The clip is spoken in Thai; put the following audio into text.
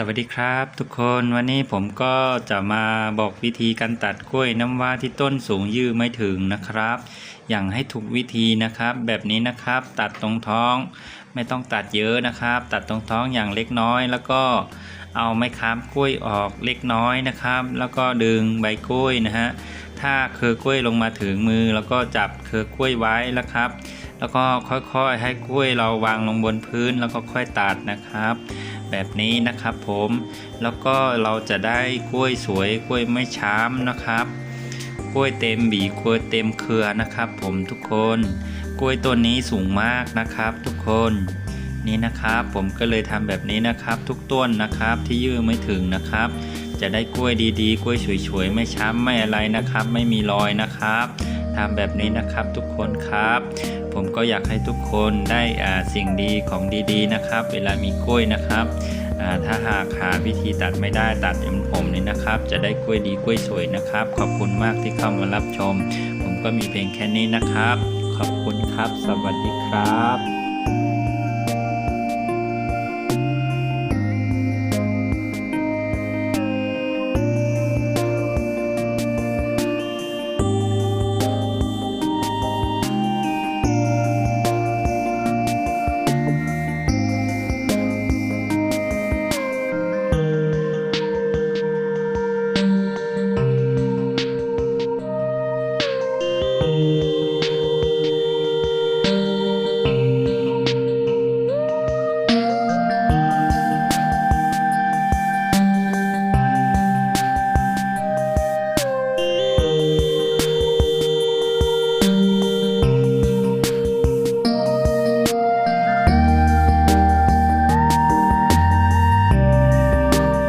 สวัสดีครับทุกคนวันนี้ผมก็จะมาบอกวิธีการตัดกล้วยน้ำว้าที่ต้นสูงยืดไม่ถึงนะครับ อย่างให้ถูกวิธีนะครับ แบบนี้นะครับตัดตรงท้องไม่ต้องตัดเยอะนะครับ ตัดตรงท้องอย่างเล็กน้อย แล้วก็เอาไม้ค้ามกล้วยออกเล็กน้อยนะครับ แล้วก็ดึงใบกล้วยนะฮะถ้าเครือกล้วยลงมาถึงมือ แล้วก็จับเครือกล้วยไว้แล้วครับ แล้วก็ค่อยๆให้กล้วยเราวางลงบนพื้นแล้วก็ค่อยตัดนะครับ แบบนี้นะครับผมแล้วก็เราจะได้กล้วยสวยกล้วยไม่ช้ำนะครับ กล้วยเต็มบีกล้วยเต็มเครือนะครับ ผมทุกคน กล้วยต้นนี้สูงมากนะครับ ทุกคนนี่นะครับผมก็เลยทำแบบนี้นะครับ ทุกต้นนะครับที่ยืดไม่ถึงนะครับ จะได้กล้วยดีๆ กล้วยสวยๆไม่ช้ำไม่อะไรนะครับ ไม่มีรอยนะครับ ทำแบบนี้นะครับทุกคนครับ ผมก็อยากให้ทุกคนได้อ่าสิ่งดีของดีๆนะครับ เวลามีกล้วยนะครับอ่าถ้าหากหาวิธีตัดไม่ได้ตัดเหมือนผมนี่นะครับ จะได้กล้วยดีกล้วยสวยนะครับ ขอบคุณมากที่เข้ามารับชม ผมก็มีเพียงแค่นี้นะครับ ขอบคุณครับ สวัสดีครับ